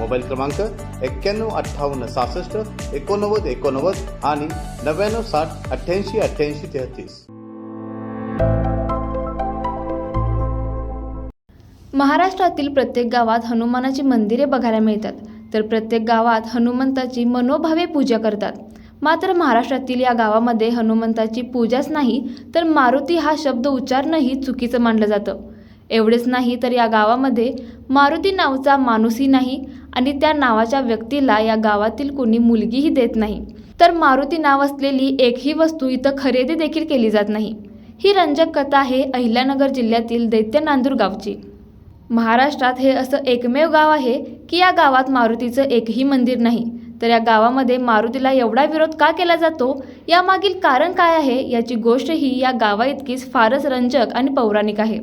Mobile क्रमांक एक्क्याण्णव अठ्ठावन्न सहासष्ट एकोणनव्वद एकोणनव्वद आणि नव्याण्णव साठ अठ्ठ्याऐंशी अठ्ठ्याऐंशी तेहतीस. महाराष्ट्रातील प्रत्येक गावात हनुमानाची मंदिरे बघायला मिळतात. तर प्रत्येक गावात हनुमंताची मनोभावे पूजा करतात. मात्र महाराष्ट्रातील या गावामध्ये हनुमंताची पूजाच नाही तर मारुती हा शब्द उच्चारणंही चुकीचं मानलं जातं. एवढेच नाही तर या गावामध्ये मारुती नावचा माणूसही नाही आणि त्या नावाच्या व्यक्तीला या गावातील कोणी मुलगीही देत नाही. तर मारुती नाव असलेली एकही वस्तू इथं खरेदी देखील केली जात नाही. ही रंजक कथा आहे अहिल्यानगर जिल्ह्यातील दैत्य नांदूर गावची. महाराष्ट्रात हे असं एकमेव गाव आहे की या गावात मारुतीचं एकही मंदिर नाही. तर या गावामध्ये मारुतीला एवढा विरोध का केला जातो? यामागील कारण काय आहे? याची गोष्ट ही या गावाइतकीच फारच रंजक आणि पौराणिक आहे.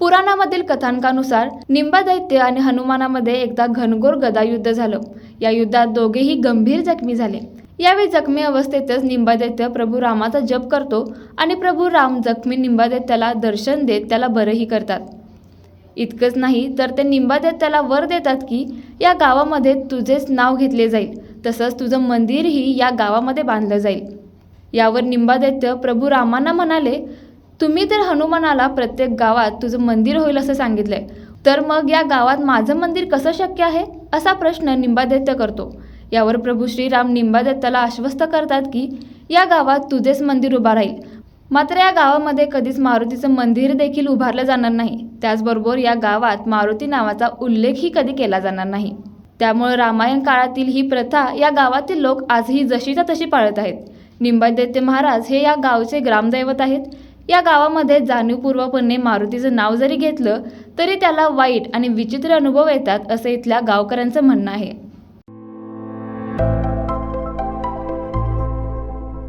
पुराणामधील कथानकानुसार निंबा दैत्य आणि हनुमानामध्ये एकदा घनघोर गदायुद्ध झालं. या युद्धात दोघेही गंभीर जखमी झाले. यावेळी जखमी अवस्थेतच निंबादैत्य प्रभू रामाचा जप करतो आणि प्रभू राम जखमी निंबादैत्याला दर्शन देत त्याला बरंही करतात. इतकंच नाही तर ते निंबादैत्याला वर देतात की या गावामध्ये तुझेच नाव घेतले जाईल. तसंच तुझं मंदिरही या गावामध्ये बांधलं जाईल. यावर निंबादैत्य प्रभू रामांना म्हणाले तुम्ही तर हनुमानाला प्रत्येक गावात तुझं मंदिर होईल असं सांगितलंय. तर मग या गावात माझं मंदिर कसं शक्य आहे? असा प्रश्न निंबादित्य करतो. यावर प्रभू श्रीराम निंबादैत्याला आश्वस्त करतात की या गावात तुझेच मंदिर उभा राहील. मात्र या गावामध्ये कधीच मारुतीचं मंदिर देखील उभारलं जाणार नाही. त्याचबरोबर या गावात मारुती नावाचा उल्लेखही कधी केला जाणार नाही. त्यामुळे रामायण काळातील ही प्रथा या गावातील लोक आजही जशीच्या तशी पाळत आहेत. निंबादित्य महाराज हे या गावचे ग्रामदैवत आहेत. या गावामध्ये जाणीवपूर्वपणे मारुतीचं नाव जरी घेतलं तरी त्याला वाईट आणि विचित्र अनुभव येतात असं इथल्या गावकऱ्यांचं म्हणणं आहे.